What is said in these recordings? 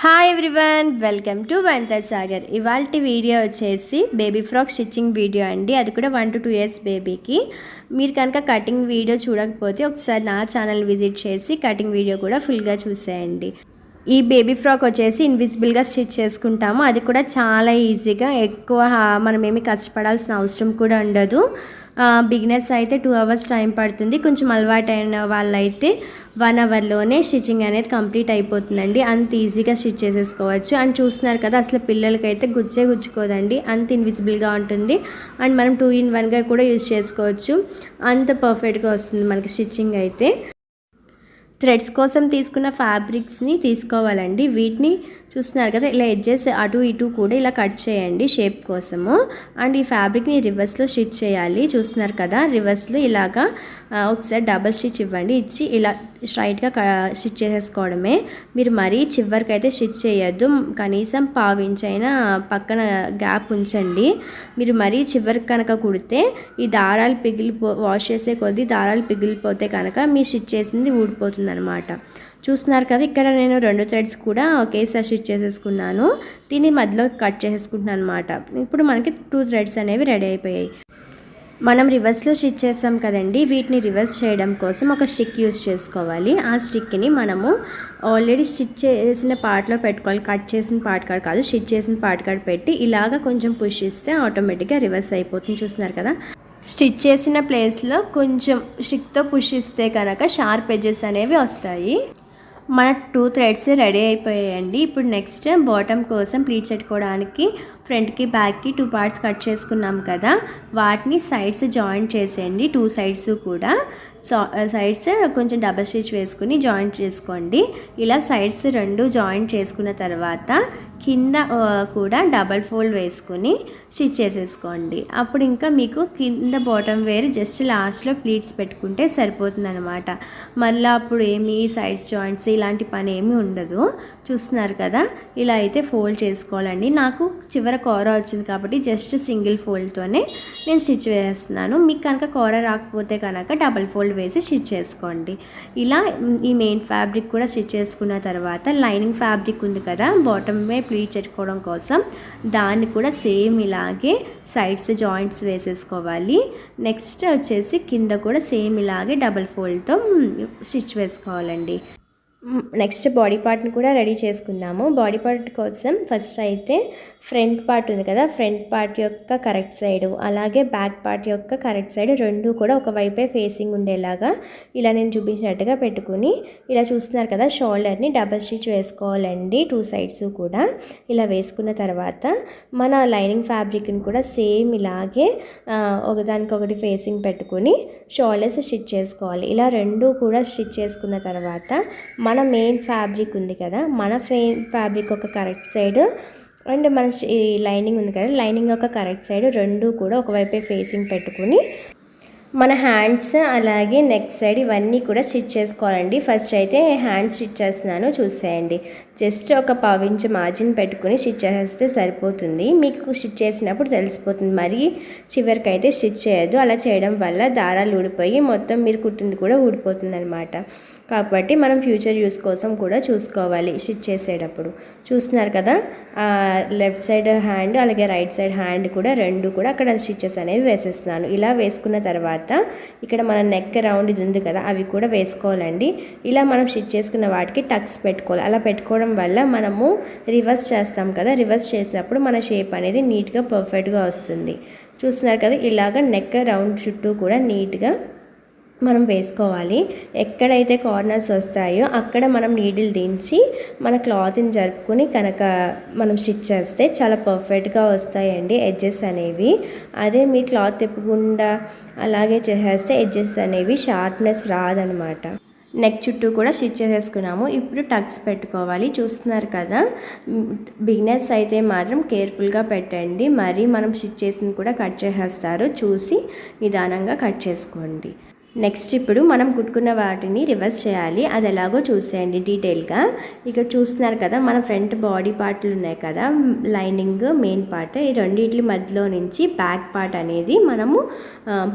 Hi everyone welcome to Vanitha Sagar ఇవాళ video వచ్చేసి baby frock stitching video అండి. అది కూడా వన్ టు టూ ఇయర్స్ బేబీకి మీరు కనుక కటింగ్ వీడియో చూడకపోతే ఒకసారి నా ఛానల్ విజిట్ చేసి కటింగ్ వీడియో కూడా ఫుల్గా చూసేయండి. ఈ బేబీ ఫ్రాక్ వచ్చేసి ఇన్విజిబుల్గా స్టిచ్ చేసుకుంటాము. అది కూడా చాలా ఈజీగా. ఎక్కువ మనం ఏమి కష్టపడాల్సిన అవసరం కూడా ఉండదు. బిగినర్స్ అయితే టూ అవర్స్ టైం పడుతుంది. కొంచెం అలవాటు అయిన వాళ్ళైతే వన్ అవర్లోనే స్టిచ్చింగ్ అనేది కంప్లీట్ అయిపోతుందండి. అంత ఈజీగా స్టిచ్ చేసేసుకోవచ్చు. అండ్ చూస్తున్నారు కదా అసలు పిల్లలకైతే గుచ్చే గుచ్చుకోదండి అంత ఇన్విజిబుల్గా ఉంటుంది. అండ్ మనం టూ ఇన్ వన్గా కూడా యూజ్ చేసుకోవచ్చు. అంత పర్ఫెక్ట్గా వస్తుంది మనకి స్టిచ్చింగ్ అయితే. థ్రెడ్స్ కోసం తీసుకున్న ఫ్యాబ్రిక్స్ని తీసుకోవాలండి. వీటిని చూస్తున్నారు కదా ఇలా ఎడ్జెస్ అటు ఇటు కూడా ఇలా కట్ చేయండి షేప్ కోసము. అండ్ ఈ ఫ్యాబ్రిక్ని రివర్స్లో స్టిచ్ చేయాలి. చూస్తున్నారు కదా రివర్స్లో ఇలాగా ఒకసారి డబల్ స్టిచ్ ఇవ్వండి. ఇచ్చి ఇలా స్ట్రైట్గా స్టిచ్ చేసేసుకోవడమే. మీరు మరీ చివరికి అయితే స్టిచ్ చేయొద్దు. కనీసం పావించైనా పక్కన గ్యాప్ ఉంచండి. మీరు మరీ చివరికి కనుక కుడితే ఈ దారాలు పిగిలిపో వాష్ చేసే కొద్దీ దారాలు పిగిలిపోతే కనుక మీ స్టిచ్ చేసింది ఊడిపోతుంది అనమాట చూస్తున్నారు కదా ఇక్కడ నేను రెండు థ్రెడ్స్ కూడా ఒకేసారి స్టిచ్ చేసేసుకున్నాను. దీన్ని మధ్యలో కట్ చేసేసుకుంటున్నాను అనమాట ఇప్పుడు మనకి టూ థ్రెడ్స్ అనేవి రెడీ అయిపోయాయి. మనం రివర్స్లో స్టిచ్ చేస్తాం కదండి వీటిని రివర్స్ చేయడం కోసం ఒక స్టిక్ యూస్ చేసుకోవాలి. ఆ స్టిక్ని మనము ఆల్రెడీ స్టిచ్ చేసిన పార్ట్లో పెట్టుకోవాలి. కట్ చేసిన పార్ట్ కాడ కాదు స్టిచ్ చేసిన పార్ట్ కాడ పెట్టి ఇలాగ కొంచెం పుష్ ఇస్తే ఆటోమేటిక్గా రివర్స్ అయిపోతుంది. చూస్తున్నారు కదా? స్టిచ్ చేసిన ప్లేస్లో కొంచెం స్టిక్తో పుష్ ఇస్తే కనుక షార్ప్ ఎడ్జెస్ అనేవి వస్తాయి. మన టూ థ్రెడ్స్ రెడీ అయిపోయాయండి. ఇప్పుడు నెక్స్ట్ బాటమ్ కోసం ప్లీట్స్ పెట్టుకోవడానికి ఫ్రంట్కి బ్యాక్కి టూ పార్ట్స్ కట్ చేసుకున్నాం కదా. వాటిని సైడ్స్ జాయింట్ చేసేయండి. టూ సైడ్స్ కూడా. సైడ్స్ కొంచెం డబల్ స్టిచ్ వేసుకుని జాయింట్ చేసుకోండి. ఇలా సైడ్స్ రెండు జాయింట్ చేసుకున్న తర్వాత కింద కూడా డబల్ ఫోల్డ్ వేసుకుని స్టిచ్ చేసేసుకోండి. అప్పుడు ఇంకా మీకు కింద బాటమ్ వేర్ జస్ట్ లాస్ట్లో ప్లీట్స్ పెట్టుకుంటే సరిపోతుంది అనమాట మళ్ళీ అప్పుడు ఏమి సైడ్స్ జాయింట్స్ ఇలాంటి పని ఏమీ ఉండదు. చూస్తున్నారు కదా? ఇలా అయితే ఫోల్డ్ చేసుకోవాలండి. నాకు చివర కూర వచ్చింది కాబట్టి జస్ట్ సింగిల్ ఫోల్డ్తోనే నేను స్టిచ్ వేస్తున్నాను. మీకు కనుక కూర రాకపోతే కనుక డబల్ ఫోల్డ్ వేసి స్టిచ్ చేసుకోండి. ఇలా ఈ మెయిన్ ఫ్యాబ్రిక్ కూడా స్టిచ్ చేసుకున్న తర్వాత లైనింగ్ ఫ్యాబ్రిక్ ఉంది కదా? బాటమ్ మీద ప్లీట్ పెట్టుకోవడం కోసం దాన్ని కూడా సేమ్ ఇలా ఇలాగే సైడ్స్ జాయింట్స్ వేసేసుకోవాలి. నెక్స్ట్ వచ్చేసి కింద కూడా సేమ్ ఇలాగే డబల్ ఫోల్డ్తో స్టిచ్ వేసుకోవాలండి. నెక్స్ట్ బాడీ పార్ట్ని కూడా రెడీ చేసుకుందాము. బాడీ పార్ట్ కోసం ఫస్ట్ అయితే ఫ్రంట్ పార్ట్ ఉంది కదా ఫ్రంట్ పార్ట్ యొక్క కరెక్ట్ సైడ్ అలాగే బ్యాక్ పార్ట్ యొక్క కరెక్ట్ సైడ్ రెండు కూడా ఒకవైపే ఫేసింగ్ ఉండేలాగా ఇలా నేను చూపించినట్టుగా పెట్టుకుని ఇలా చూస్తున్నారు కదా షోల్డర్ని డబల్ స్టిచ్ వేసుకోవాలండి టూ సైడ్స్ కూడా. ఇలా వేసుకున్న తర్వాత మన లైనింగ్ ఫ్యాబ్రిక్ని కూడా సేమ్ ఇలాగే ఒకదానికొకటి ఫేసింగ్ పెట్టుకుని షోల్డర్స్ స్టిచ్ చేసుకోవాలి. ఇలా రెండు కూడా స్టిచ్ చేసుకున్న తర్వాత మన మెయిన్ ఫ్యాబ్రిక్ ఉంది కదా. మన ఫే ఫ్యాబ్రిక్ ఒక కరెక్ట్ సైడ్ అండ్ మన ఈ లైనింగ్ ఉంది కదా. లైనింగ్ ఒక కరెక్ట్ సైడ్ రెండు కూడా ఒకవైపే ఫేసింగ్ పెట్టుకుని మన హ్యాండ్స్ అలాగే నెక్ సైడ్ ఇవన్నీ కూడా స్టిచ్ చేసుకోవాలండి. ఫస్ట్ అయితే హ్యాండ్ స్టిచ్ చేస్తున్నాను. చూసేయండి. జస్ట్ ఒక పావించు మార్జిన్ పెట్టుకుని స్టిచ్ చేస్తే సరిపోతుంది. మీకు స్టిచ్ చేసినప్పుడు తెలిసిపోతుంది. మరి చివరికి అయితే స్టిచ్ చేయదు అలా చేయడం వల్ల దారాలు ఊడిపోయి మొత్తం మీరు కుట్టింది కూడా ఊడిపోతుంది అనమాట కాబట్టి మనం ఫ్యూచర్ యూస్ కోసం కూడా చూసుకోవాలి స్టిచ్ చేసేటప్పుడు. చూస్తున్నారు కదా? లెఫ్ట్ సైడ్ హ్యాండ్ అలాగే రైట్ సైడ్ హ్యాండ్ కూడా రెండు కూడా అక్కడ స్టిచ్చెస్ అనేవి వేసేస్తున్నాను. ఇలా వేసుకున్న తర్వాత ఇక్కడ మన నెక్ రౌండ్ ఇది ఉంది కదా అవి కూడా వేసుకోవాలండి. ఇలా మనం స్టిచ్ చేసుకున్న వాటికి టక్స్ పెట్టుకోవాలి. అలా పెట్టుకోవడం వల్ల మనము రివర్స్ చేస్తాం కదా రివర్స్ చేసినప్పుడు మన షేప్ అనేది నీట్గా పర్ఫెక్ట్గా వస్తుంది. చూస్తున్నారు కదా ఇలాగ నెక్ రౌండ్ చుట్టూ కూడా నీట్గా మనం వేసుకోవాలి. ఎక్కడైతే కార్నర్స్ వస్తాయో అక్కడ మనం నీడిల్ దించి మన క్లాత్ని జరుపుకుని కనుక మనం స్టిచ్ చేస్తే చాలా పర్ఫెక్ట్గా వస్తాయండి ఎడ్జెస్ అనేవి. అదే మీ క్లాత్ తిప్పకుండా అలాగే చేసేస్తే ఎడ్జెస్ అనేవి షార్ప్నెస్ రాదనమాట. నెక్ చుట్టూ కూడా స్టిచ్ చేసేసుకున్నాము. ఇప్పుడు టక్స్ పెట్టుకోవాలి. చూస్తున్నారు కదా? బిగినర్స్ అయితే మాత్రం కేర్ఫుల్గా పెట్టండి. మరి మనం స్టిచ్ చేసింది కూడా కట్ చేసేస్తారు. చూసి నిదానంగా కట్ చేసుకోండి. నెక్స్ట్ ఇప్పుడు మనం కుట్టుకున్న వాటిని రివర్స్ చేయాలి. అది ఎలాగో చూసేయండి డీటెయిల్గా. ఇక్కడ చూస్తున్నారు కదా మన ఫ్రంట్ బాడీ పార్ట్లు ఉన్నాయి కదా లైనింగ్ మెయిన్ పార్ట్. ఈ రెండింటి మధ్యలో నుంచి బ్యాక్ పార్ట్ అనేది మనము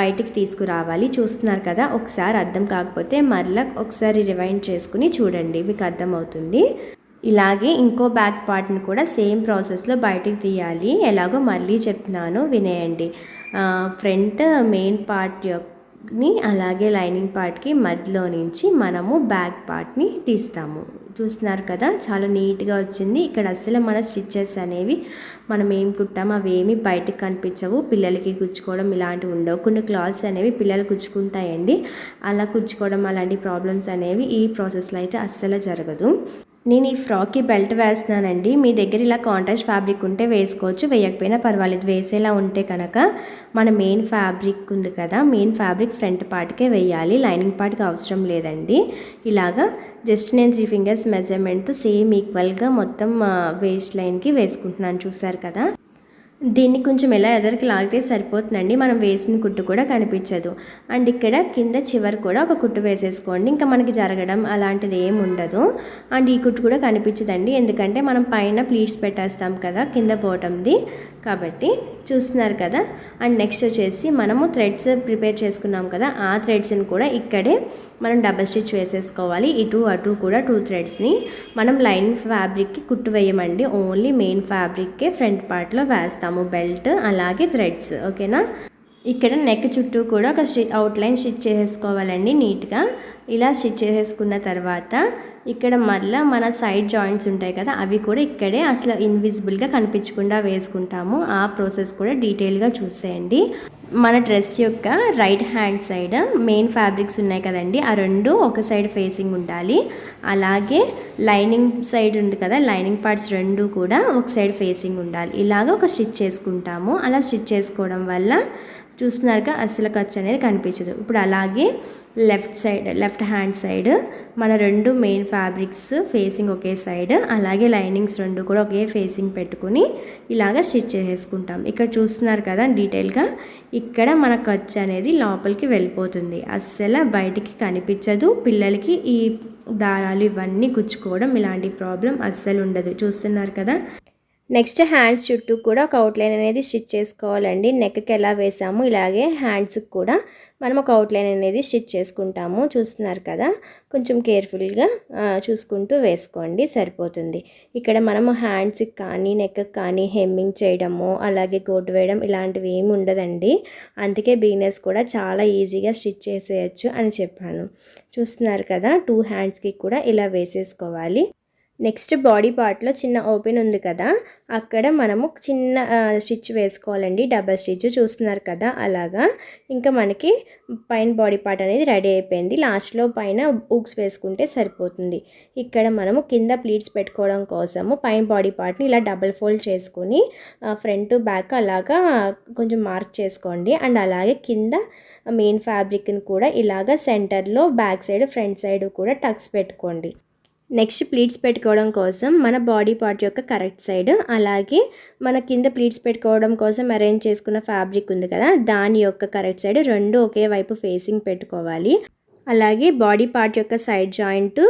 బయటికి తీసుకురావాలి. చూస్తున్నారు కదా ఒకసారి అర్థం కాకపోతే మరలా ఒకసారి రివైండ్ చేసుకుని చూడండి మీకు అర్థమవుతుంది. ఇలాగే ఇంకో బ్యాక్ పార్ట్ని కూడా సేమ్ ప్రాసెస్లో బయటికి తీయాలి. ఎలాగో మళ్ళీ చెప్తున్నాను వినేయండి. ఫ్రంట్ మెయిన్ పార్ట్ యొక్క ని అలాగే లైనింగ్ పార్ట్కి మధ్యలో నుంచి మనము బ్యాక్ పార్ట్ని తీస్తాము. చూస్తున్నారు కదా చాలా నీట్గా వచ్చింది. ఇక్కడ అసలు మన స్టిచ్చెస్ అనేవి మనం ఏం కుట్టాము అవి ఏమి బయటకు కనిపించవు. పిల్లలకి గుచ్చుకోవడం ఇలాంటివి ఉండవు. కొన్ని క్లాత్స్ అనేవి పిల్లలు గుచ్చుకుంటాయండి అలా గుచ్చుకోవడం అలాంటి ప్రాబ్లమ్స్ అనేవి ఈ ప్రాసెస్లో అయితే అస్సలు జరగదు. నేను ఈ ఫ్రాక్కి బెల్ట్ వేస్తున్నానండి. మీ దగ్గర ఇలా కాంట్రాస్ట్ ఫ్యాబ్రిక్ ఉంటే వేసుకోవచ్చు. వేయకపోయినా పర్వాలేదు. వేసేలా ఉంటే కనుక మన మెయిన్ ఫ్యాబ్రిక్ ఉంది కదా మెయిన్ ఫ్యాబ్రిక్ ఫ్రంట్ పార్ట్కే వేయాలి. లైనింగ్ పార్ట్కి అవసరం లేదండి. ఇలాగా జస్ట్ నేను త్రీ ఫింగర్స్ మెజర్మెంట్తో సేమ్ ఈక్వల్గా మొత్తం వేస్ట్ లైన్కి వేసుకుంటున్నాను. చూసారు కదా? దీన్ని కొంచెం ఎలా ఎదరికి లాగితే సరిపోతుందండి? మనం వేసిన కుట్టు కూడా కనిపించదు. అండ్ ఇక్కడ కింద చివరి కూడా ఒక కుట్టు వేసేసుకోండి. ఇంకా మనకి జరగడం అలాంటిది ఏమి ఉండదు. అండ్ ఈ కుట్టు కూడా కనిపించదండి. ఎందుకంటే మనం పైన ప్లీట్స్ పెట్టేస్తాం కదా కింద పోవటంది కాబట్టి చూస్తున్నారు కదా? అండ్ నెక్స్ట్ వచ్చేసి మనము థ్రెడ్స్ ప్రిపేర్ చేసుకున్నాం కదా? ఆ థ్రెడ్స్ని కూడా ఇక్కడే మనం డబల్ స్టిచ్ వేసేసుకోవాలి. ఇటు అటు కూడా టూ థ్రెడ్స్ని మనం లైన్ ఫ్యాబ్రిక్కి కుట్టు వేయమండి. ఓన్లీ మెయిన్ ఫ్యాబ్రిక్కే ఫ్రంట్ పార్ట్లో వేస్తాము బెల్ట్ అలాగే థ్రెడ్స్ ఓకేనా ఇక్కడ నెక్ చుట్టూ కూడా ఒక స్టి అవుట్లైన్ స్టిచ్ చేసేసుకోవాలండి నీట్గా ఇలా స్టిచ్ చేసేసుకున్న తర్వాత ఇక్కడ మళ్ళీ మన సైడ్ జాయింట్స్ ఉంటాయి కదా అవి కూడా ఇక్కడే అసలు ఇన్విజిబుల్గా కనిపించకుండా వేసుకుంటాము. ఆ ప్రాసెస్ కూడా డీటెయిల్గా చూసేయండి. మన డ్రెస్ యొక్క right hand side main fabrics ఉన్నాయి కదండి ఆ రెండు ఒక సైడ్ ఫేసింగ్ ఉండాలి. అలాగే లైనింగ్ సైడ్ ఉంది కదా లైనింగ్ పార్ట్స్ రెండు కూడా ఒక సైడ్ ఫేసింగ్ ఉండాలి. ఇలాగ ఒక స్టిచ్ చేసుకుంటాము. అలా స్టిచ్ చేసుకోవడం వల్ల చూస్తున్నారుగా అసలు ఖర్చు అనేది కనిపించదు. ఇప్పుడు అలాగే left side left hand side మన రెండు మెయిన్ ఫ్యాబ్రిక్స్ ఫేసింగ్ ఒకే సైడ్ అలాగే లైనింగ్స్ రెండు కూడా ఒకే ఫేసింగ్ పెట్టుకుని ఇలాగ స్టిచ్ చేసేసుకుంటాం. ఇక్కడ చూస్తున్నారు కదా డీటెయిల్గా ఇక్కడ మన ఖర్చు అనేది లోపలికి వెళ్ళిపోతుంది. అస్సలు బయటికి కనిపించదు పిల్లలకి ఈ దారాలు ఇవన్నీ గుచ్చుకోవడం ఇలాంటి ప్రాబ్లం అస్సలు ఉండదు. చూస్తున్నారు కదా నెక్స్ట్ హ్యాండ్స్ చుట్టూ కూడా ఒక అవుట్లైన్ అనేది స్టిచ్ చేసుకోవాలండి. నెక్కి ఎలా వేసాము ఇలాగే హ్యాండ్స్కి కూడా మనం ఒక అవుట్లైన్ అనేది స్టిచ్ చేసుకుంటాము. చూస్తున్నారు కదా? కొంచెం కేర్ఫుల్గా చూసుకుంటూ వేసుకోండి. సరిపోతుంది. ఇక్కడ మనము హ్యాండ్స్కి కానీ నెక్కి కానీ హెమ్మింగ్ చేయడము అలాగే గోటు వేయడం ఇలాంటివి ఏమి ఉండదండి. అందుకే బిగినర్స్ కూడా చాలా ఈజీగా స్టిచ్ చేసేయచ్చు అని చెప్పాను. చూస్తున్నారు కదా? టూ హ్యాండ్స్కి కూడా ఇలా వేసేసుకోవాలి. నెక్స్ట్ బాడీ పార్ట్లో చిన్న ఓపెన్ ఉంది కదా అక్కడ మనము చిన్న స్టిచ్ వేసుకోవాలండి. డబల్ స్టిచ్ చూస్తున్నారు కదా అలాగా. ఇంకా మనకి పైన బాడీ పార్ట్ అనేది రెడీ అయిపోయింది. లాస్ట్లో పైన ఉక్స్ వేసుకుంటే సరిపోతుంది. ఇక్కడ మనము కింద ప్లీట్స్ పెట్టుకోవడం కోసము పైన బాడీ పార్ట్ని ఇలా డబల్ ఫోల్డ్ చేసుకొని ఫ్రంట్ బ్యాక్ అలాగా కొంచెం మార్క్ చేసుకోండి. అండ్ అలాగే కింద మెయిన్ ఫ్యాబ్రిక్ని కూడా ఇలాగ సెంటర్లో బ్యాక్ సైడ్ ఫ్రంట్ సైడ్ కూడా టక్స్ పెట్టుకోండి. నెక్స్ట్ ప్లీట్స్ పెట్టుకోవడం కోసం మన బాడీ పార్ట్ యొక్క కరెక్ట్ సైడ్ అలాగే మన కింద ప్లీట్స్ పెట్టుకోవడం కోసం అరేంజ్ చేసుకున్న ఫ్యాబ్రిక్ ఉంది కదా దాని యొక్క కరెక్ట్ సైడ్ రెండు ఒకే వైపు ఫేసింగ్ పెట్టుకోవాలి. అలాగే బాడీ పార్ట్ యొక్క సైడ్ జాయింట్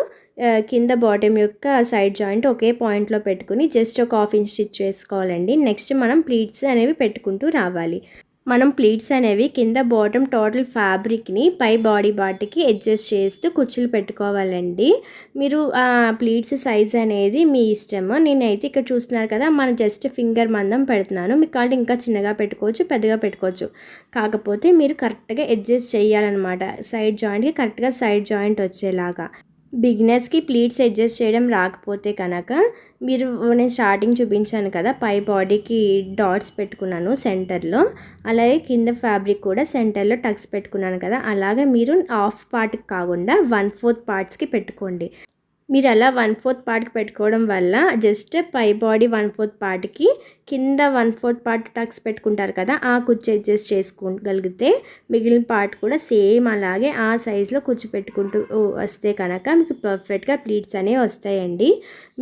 కింద బాటమ్ యొక్క సైడ్ జాయింట్ ఒకే పాయింట్లో పెట్టుకుని జస్ట్ ఒక హాఫ్ ఇంచ్ స్టిచ్ చేసుకోవాలండి. నెక్స్ట్ మనం ప్లీట్స్ అనేవి పెట్టుకుంటూ రావాలి. మనం ప్లీట్స్ అనేవి కింద బాటమ్ టోటల్ ఫ్యాబ్రిక్ని పై బాడీ బాటికి అడ్జస్ట్ చేస్తూ కుర్చీలు పెట్టుకోవాలండి. మీరు ఆ ప్లీట్స్ సైజ్ అనేది మీ ఇష్టము. నేనైతే ఇక్కడ చూస్తున్నారు కదా మన జస్ట్ ఫింగర్ మందం పెడుతున్నాను. మీకు కాబట్టి ఇంకా చిన్నగా పెట్టుకోవచ్చు పెద్దగా పెట్టుకోవచ్చు. కాకపోతే మీరు కరెక్ట్గా అడ్జస్ట్ చేయాలన్నమాట. సైడ్ జాయింట్కి కరెక్ట్గా సైడ్ జాయింట్ వచ్చేలాగా. బిగినర్స్కి ప్లీట్స్ అడ్జస్ట్ చేయడం రాకపోతే కనుక మీరు నేను స్టార్టింగ్ చూపించాను కదా పై బాడీకి డాట్స్ పెట్టుకున్నాను సెంటర్లో. అలాగే కింద ఫ్యాబ్రిక్ కూడా సెంటర్లో టక్స్ పెట్టుకున్నాను కదా అలాగే మీరు హాఫ్ పార్ట్కి కాకుండా వన్ ఫోర్త్ పార్ట్స్కి పెట్టుకోండి. మీరు అలా వన్ ఫోర్త్ పార్ట్కి పెట్టుకోవడం వల్ల జస్ట్ పై బాడీ వన్ ఫోర్త్ పార్ట్కి కింద వన్ ఫోర్త్ పార్ట్ టక్స్ పెట్టుకుంటారు కదా ఆ కుర్చీ అడ్జస్ట్ చేసుకోగలిగితే మిగిలిన పార్ట్ కూడా సేమ్ అలాగే ఆ సైజులో కుర్చీ పెట్టుకుంటూ వస్తే కనుక మీకు పర్ఫెక్ట్గా ప్లీట్స్ అనేవి వస్తాయండి.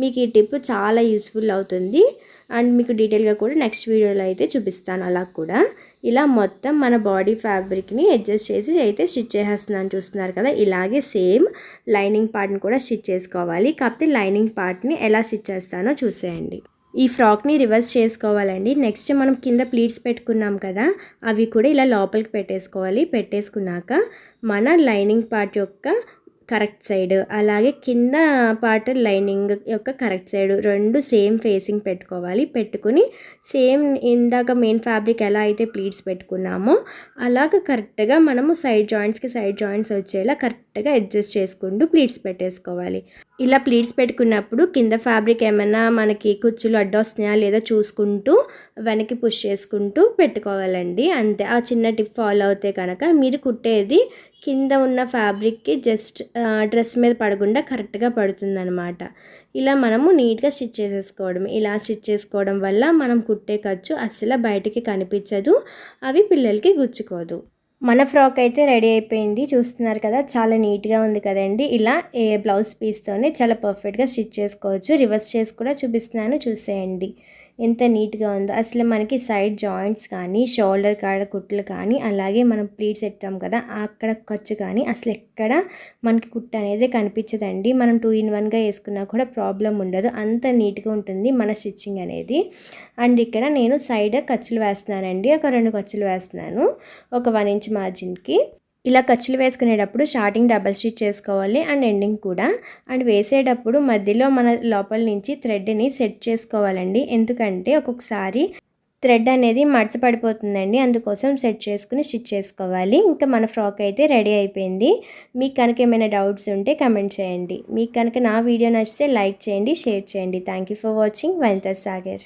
మీకు ఈ టిప్ చాలా యూస్ఫుల్ అవుతుంది. అండ్ మీకు డీటెయిల్గా కూడా నెక్స్ట్ వీడియోలో అయితే చూపిస్తాను అలా కూడా. ఇలా మొత్తం మన బాడీ ఫ్యాబ్రిక్ని అడ్జస్ట్ చేసి అయితే స్టిచ్ చేసేస్తున్నాను చూస్తున్నారు కదా ఇలాగే సేమ్ లైనింగ్ పార్ట్ని కూడా స్టిచ్ చేసుకోవాలి. కాకపోతే లైనింగ్ పార్ట్ని ఎలా స్టిచ్ చేస్తానో చూసేయండి. ఈ ఫ్రాక్ని రివర్స్ చేసుకోవాలండి. నెక్స్ట్ మనం కింద ప్లీట్స్ పెట్టుకున్నాం కదా అవి కూడా ఇలా లోపలికి పెట్టేసుకోవాలి. పెట్టేసుకున్నాక మన లైనింగ్ పార్ట్ యొక్క కరెక్ట్ సైడ్. అలాగే కింద పార్ట్ లైనింగ్ యొక్క కరెక్ట్ సైడ్ రెండు సేమ్ ఫేసింగ్ పెట్టుకోవాలి. పెట్టుకుని సేమ్ ఇందాక మెయిన్ ఫ్యాబ్రిక్ ఎలా అయితే ప్లీట్స్ పెట్టుకున్నామో అలాగ కరెక్ట్గా మనము సైడ్ జాయింట్స్కి సైడ్ జాయింట్స్ వచ్చేలా కరెక్ట్గా అడ్జస్ట్ చేసుకుంటూ ప్లీట్స్ పెట్టేసుకోవాలి. ఇలా ప్లీట్స్ పెట్టుకున్నప్పుడు కింద ఫ్యాబ్రిక్ ఏమైనా మనకి కుచ్చులు అడ్డొస్తున్నాయా లేదా చూసుకుంటూ వెనక్కి పుష్ చేసుకుంటూ పెట్టుకోవాలండి. అంతే. ఆ చిన్న టిప్ ఫాలో అవుతే కనుక మీరు కుట్టేది కింద ఉన్న ఫ్యాబ్రిక్కి జస్ట్ డ్రెస్ మీద పడకుండా కరెక్ట్గా పడుతుందనమాట ఇలా మనము నీట్గా స్టిచ్ చేసేసుకోవడం ఇలా స్టిచ్ చేసుకోవడం వల్ల మనం కుట్టే ఖర్చు అస్సలు బయటికి కనిపించదు అవి పిల్లలకి గుచ్చుకోదు. మన ఫ్రాక్ అయితే రెడీ అయిపోయింది చూస్తున్నారు కదా చాలా నీట్గా ఉంది కదండి. ఇలా ఏ బ్లౌజ్ పీస్తోనే చాలా పర్ఫెక్ట్గా స్టిచ్ చేసుకోవచ్చు. రివర్స్ చేసి కూడా చూపిస్తున్నాను చూసేయండి. ఎంత నీట్గా ఉందో. అసలు మనకి సైడ్ జాయింట్స్ కానీ షోల్డర్ కాడ కుట్లు కానీ అలాగే మనం ప్లీట్స్ పెట్టాం కదా అక్కడ ఖర్చు కానీ అసలు ఎక్కడ మనకి కుట్టు అనేది కనిపించదండి. మనం టూ ఇన్ వన్గా వేసుకున్నా కూడా ప్రాబ్లం ఉండదు. అంత నీట్గా ఉంటుంది మన స్టిచ్చింగ్ అనేది. అండ్ ఇక్కడ నేను సైడ్ ఖర్చులు వేస్తున్నానండి. ఒక రెండు ఖర్చులు వేస్తున్నాను. ఒక వన్ ఇంచ్ మార్జిన్కి. ఇలా ఖర్చులు వేసుకునేటప్పుడు స్టార్టింగ్ డబల్ స్టిచ్ చేసుకోవాలి అండ్ ఎండింగ్ కూడా. అండ్ వేసేటప్పుడు మధ్యలో మన లోపల నుంచి థ్రెడ్ని సెట్ చేసుకోవాలండి. ఎందుకంటే ఒక్కొక్కసారి థ్రెడ్ అనేది మడత పడిపోతుందండి. అందుకోసం సెట్ చేసుకుని స్టిచ్ చేసుకోవాలి. ఇంకా మన ఫ్రాక్ అయితే రెడీ అయిపోయింది. మీకు కనుక ఏమైనా డౌట్స్ ఉంటే కమెంట్ చేయండి. మీకు కనుక నా వీడియో నచ్చితే లైక్ చేయండి షేర్ చేయండి. Thank you for watching Vanitha Sagar.